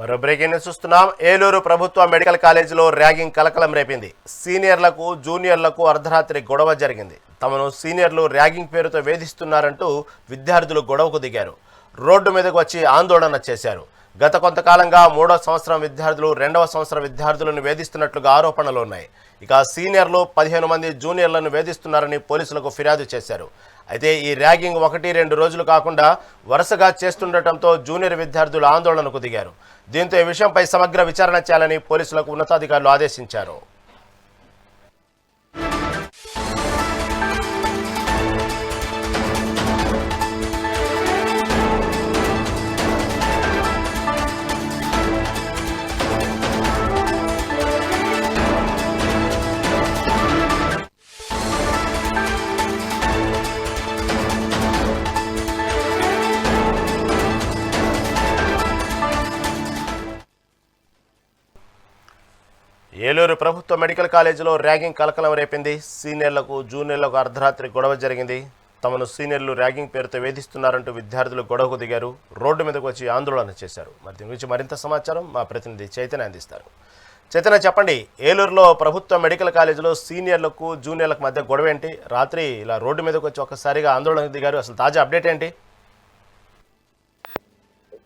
మరో breaking news చూస్తున్నాం. ఏలూరు ప్రభుత్వ మెడికల్ కాలేజీలో ర్యాగింగ్ కలకలం రేపింది. సీనియర్లకు జూనియర్లకు అర్ధరాత్రి గొడవ జరిగింది. తమను సీనియర్లు ర్యాగింగ్ పేరుతో వేధిస్తున్నారంటూ విద్యార్థులు గొడవకు దిగారు. రోడ్డు మీదకు వచ్చి ఆందోళన చేశారు. గత కొంతకాలంగా మూడో సంవత్సరం విద్యార్థులు రెండవ సంవత్సరం విద్యార్థులను వేధిస్తున్నట్లుగా ఆరోపణలు ఉన్నాయి. ఇక సీనియర్లు పదిహేను మంది జూనియర్లను వేధిస్తున్నారని పోలీసులకు ఫిర్యాదు చేశారు. అయితే ఈ ర్యాగింగ్ ఒకటి రెండు రోజులు కాకుండా వరుసగా చేస్తుండటంతో జూనియర్ విద్యార్థులు ఆందోళనకు దిగారు. దీంతో ఈ విషయంపై సమగ్ర విచారణ చేయాలని పోలీసులకు ఉన్నతాధికారులు ఆదేశించారు. ఏలూరు ప్రభుత్వ మెడికల్ కాలేజీలో ర్యాగింగ్ కలకలం రేపింది. సీనియర్లకు జూనియర్లకు అర్ధరాత్రి గొడవ జరిగింది. తమను సీనియర్లు ర్యాగింగ్ పేరుతో వేధిస్తున్నారంటూ విద్యార్థులు గొడవకు దిగారు. రోడ్డు మీదకు వచ్చి ఆందోళన చేశారు. మరి దీని గురించి మరింత సమాచారం మా ప్రతినిధి చైతన్య అందిస్తారు. చైతన్య చెప్పండి. ఏలూరులో ప్రభుత్వ మెడికల్ కాలేజీలో సీనియర్లకు జూనియర్లకు మధ్య గొడవ ఏంటి రాత్రి ఇలా రోడ్డు మీదకు వచ్చి ఒక్కసారిగా ఆందోళనకు దిగారు. అసలు తాజా అప్డేట్ ఏంటి?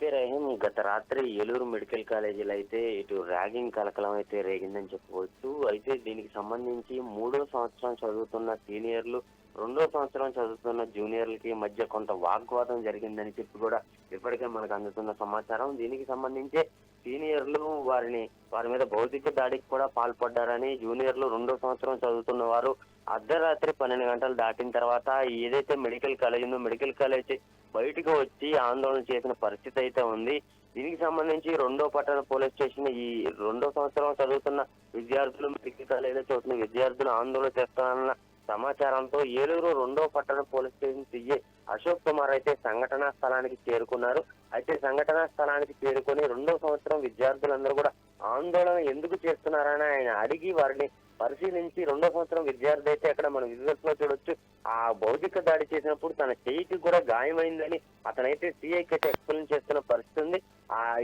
అయితే రహీం గత రాత్రి ఏలూరు మెడికల్ కాలేజీలో అయితే ఇటు ర్యాగింగ్ కలకలం అయితే రేగిందని చెప్పవచ్చు. అయితే దీనికి సంబంధించి మూడో సంవత్సరం చదువుతున్న సీనియర్లు రెండో సంవత్సరం చదువుతున్న జూనియర్లకి మధ్య కొంత వాగ్వాదం జరిగిందని చెప్పి కూడా ఇప్పటికే మనకు అందుతున్న సమాచారం. దీనికి సంబంధించి సీనియర్లు వారిని వారి మీద భౌతిక దాడికి కూడా పాల్పడ్డారని జూనియర్లు రెండో సంవత్సరం చదువుతున్న వారు అర్ధరాత్రి పన్నెండు గంటలు దాటిన తర్వాత ఏదైతే మెడికల్ కాలేజ్ ఉందో మెడికల్ కాలేజ్ బయటకు వచ్చి ఆందోళన చేసిన పరిస్థితి అయితే ఉంది. దీనికి సంబంధించి రెండో పట్టణ పోలీస్ స్టేషన్ ఈ రెండో సంవత్సరం చదువుతున్న విద్యార్థులు మెడికల్ కాలేజీలో చదువుతున్న విద్యార్థులు ఆందోళన చేస్తారన్న సమాచారంతో ఏలూరు రెండో పట్టణ police station CI Ashok Kumar అయితే సంఘటనా స్థలానికి చేరుకున్నారు. అయితే సంఘటనా స్థలానికి చేరుకొని రెండో సంవత్సరం విద్యార్థులందరూ కూడా ఆందోళన ఎందుకు చేస్తున్నారని ఆయన అడిగి వారిని పరిశీలించి రెండో సంవత్సరం విద్యార్థి అయితే అక్కడ మనం విజువల్స్లో చూడొచ్చు. ఆ భౌతిక దాడి చేసినప్పుడు తన చేయికి కూడా గాయమైందని అతనైతే సిఐకి అయితే ఎక్స్ప్లెయిన్ చేస్తున్న పరిస్థితి ఉంది.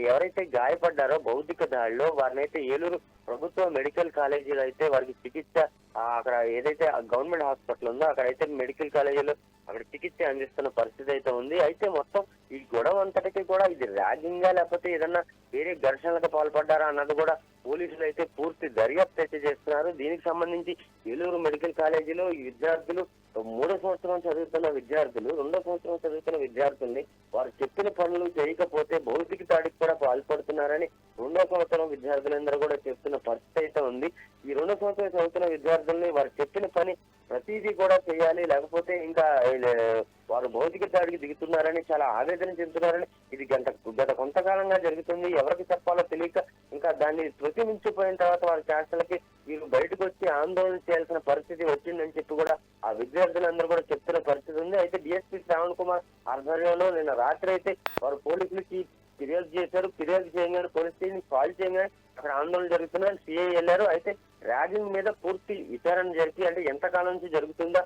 ఎవరైతే గాయపడ్డారో భౌతిక దాడిలో వారినైతే ఏలూరు ప్రభుత్వ మెడికల్ కాలేజీలో అయితే వారికి చికిత్స అక్కడ ఏదైతే గవర్నమెంట్ హాస్పిటల్ ఉందో అక్కడైతే మెడికల్ కాలేజీలో అక్కడ చికిత్స అందిస్తున్న పరిస్థితి అయితే ఉంది. అయితే మొత్తం ఈ గొడవ అంతటికి కూడా ఇది ర్యాగింగా లేకపోతే ఏదన్నా వేరే ఘర్షణలకు పాల్పడ్డారా అన్నది కూడా పోలీసులు అయితే పూర్తి దర్యాప్తు అయితే చేస్తున్నారు. దీనికి సంబంధించి ఏలూరు మెడికల్ కాలేజీలో ఈ విద్యార్థులు మూడో సంవత్సరం చదువుతున్న విద్యార్థులు రెండో సంవత్సరం చదువుతున్న విద్యార్థుల్ని వారు చెప్పిన పనులు చేయకపోతే భౌతిక దాడికి కూడా పాల్పడుతున్నారని రెండో సంవత్సరం విద్యార్థులందరూ కూడా చెప్తున్న పరిస్థితి అయితే ఉంది. ఈ రెండో సంవత్సరం చదువుతున్న విద్యార్థుల్ని వారు చెప్పిన పని ప్రతిదీ కూడా చేయాలి. లేకపోతే ఇంకా భౌతిక దాడికి దిగుతున్నారని చాలా ఆవేదన చెందుతున్నారని ఇది గంట గత కొంతకాలంగా జరుగుతుంది. ఎవరికి చెప్పాలో తెలియక ఇంకా దాన్ని తృతి మించిపోయిన తర్వాత వారి ఛాన్సలకి వీరు బయటకు వచ్చి ఆందోళన చేయాల్సిన పరిస్థితి వచ్చిందని చెప్పి కూడా ఆ విద్యార్థులందరూ కూడా చెప్తున్న పరిస్థితి ఉంది. అయితే డిఎస్పీ శ్రావణ్ కుమార్ ఆధ్వర్యంలో నిన్న రాత్రి అయితే వారు పోలీసులకి ఫిర్యాదు చేశారు. ఫిర్యాదు చేయగానే పోలీస్ స్టేషన్ కాల్ చేయగానే అక్కడ ఆందోళన జరుగుతున్నారు సిఐ వెళ్ళారు. అయితే ర్యాగింగ్ మీద పూర్తి విచారణ జరిపి అంటే ఎంత కాలం నుంచి జరుగుతుందా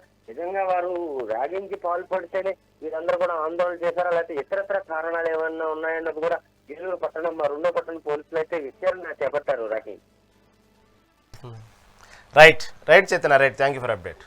ర్యాగింగ్కి పాల్పడితేనే వీరందరూ కూడా ఆందోళన చేశారా? లేకపోతే ఇతరత్ర కారణాలు ఏమన్నా ఉన్నాయన్నది కూడా ఏలూరు పట్టణం మా రెండో పట్టణ పోలీసులు అయితే విచారణ చేపట్టారు rocking right right Chetana right thank you for update